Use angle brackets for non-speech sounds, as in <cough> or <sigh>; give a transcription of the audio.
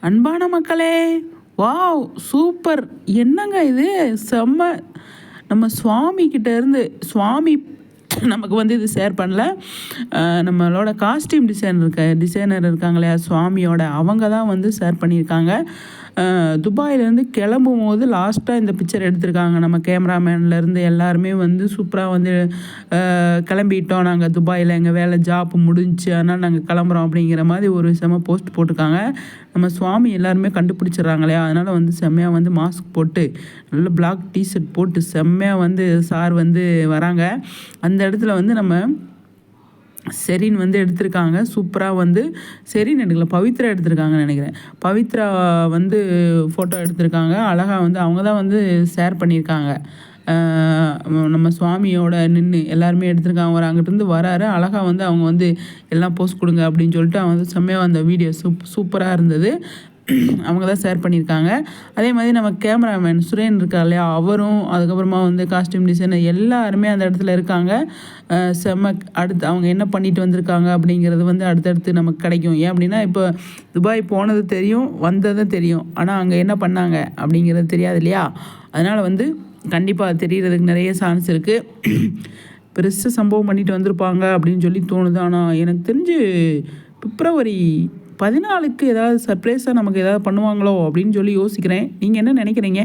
அன்பான மக்களே wow super. என்னங்க இது? செம்ம. நம்ம சுவாமி கிட்டேருந்து சுவாமி <laughs> நமக்கு வந்து இது ஷேர் பண்ணல. நம்மளோட காஸ்டியூம் டிசைனர் இருக்க டிசைனர் இருக்காங்க இல்லையா சுவாமியோட அவங்க தான் வந்து ஷேர் பண்ணியிருக்காங்க. துபாயிலேருந்து கிளம்பும் போது லாஸ்ட்டாக இந்த பிக்சர் எடுத்திருக்காங்க. நம்ம கேமராமேன்லேருந்து எல்லாருமே வந்து சூப்பராக வந்து கிளம்பிட்டோம். நாங்கள் துபாயில் எங்கள் வேலை ஜாப் முடிஞ்சு அதனால் நாங்கள் கிளம்புறோம் அப்படிங்கிற மாதிரி ஒரு செம போஸ்ட் போட்டிருக்காங்க. நம்ம சுவாமி எல்லாருமே கண்டுபிடிச்சிடுறாங்க இல்லையா அதனால் வந்து செம்மையாக வந்து மாஸ்க் போட்டு நல்ல பிளாக் டிஷர்ட் போட்டு செம்மையாக வந்து சார் வந்து வராங்க. அந்த இடத்துல வந்து நம்ம செரின் வந்து எடுத்திருக்காங்க. சூப்பராக வந்து செரின் எடுக்கல பவித்ரா எடுத்திருக்காங்கன்னு நினைக்கிறேன். பவித்ரா வந்து ஃபோட்டோ எடுத்திருக்காங்க. அழகாக வந்து அவங்க தான் வந்து ஷேர் பண்ணியிருக்காங்க. நம்ம சுவாமியோட நின்று எல்லாருமே எடுத்திருக்காங்க. ஒரு அங்கிட்டிருந்து வராரு. அழகாக வந்து அவங்க வந்து எல்லாம் போஸ்ட் கொடுங்க அப்படின்னு சொல்லிட்டு அவங்க வந்து செம்மையாக அந்த வீடியோ சூப் சூப்பராக இருந்தது. அவங்க தான் ஷேர் பண்ணியிருக்காங்க. அதே மாதிரி நம்ம கேமராமேன் சுரேன் இருக்கா இல்லையா அவரும் அதுக்கப்புறமா வந்து காஸ்டியூம் டிசைனர் எல்லாருமே அந்த இடத்துல இருக்காங்க. செம்ம அடுத்து அவங்க என்ன பண்ணிட்டு வந்திருக்காங்க அப்படிங்கிறது வந்து அடுத்தடுத்து நமக்கு கிடைக்கும். ஏன் அப்படின்னா இப்போ துபாய் போனது தெரியும் வந்ததும் தெரியும். ஆனால் அங்கே என்ன பண்ணாங்க அப்படிங்கிறது தெரியாது இல்லையா? அதனால் வந்து கண்டிப்பாக தெரிகிறதுக்கு நிறைய சான்ஸ் இருக்குது <clears throat> பெருசாக சம்பவம் பண்ணிட்டு வந்திருப்பாங்க அப்படின்னு சொல்லி தோணுது. ஆனால் எனக்கு தெரிஞ்சு பிப்ரவரி பதினாலுக்கு ஏதாவது சர்ப்ரைஸாக நமக்கு ஏதாவது பண்ணுவாங்களோ அப்படின்னு சொல்லி யோசிக்கிறேன். நீங்கள் என்ன நினைக்கிறீங்க?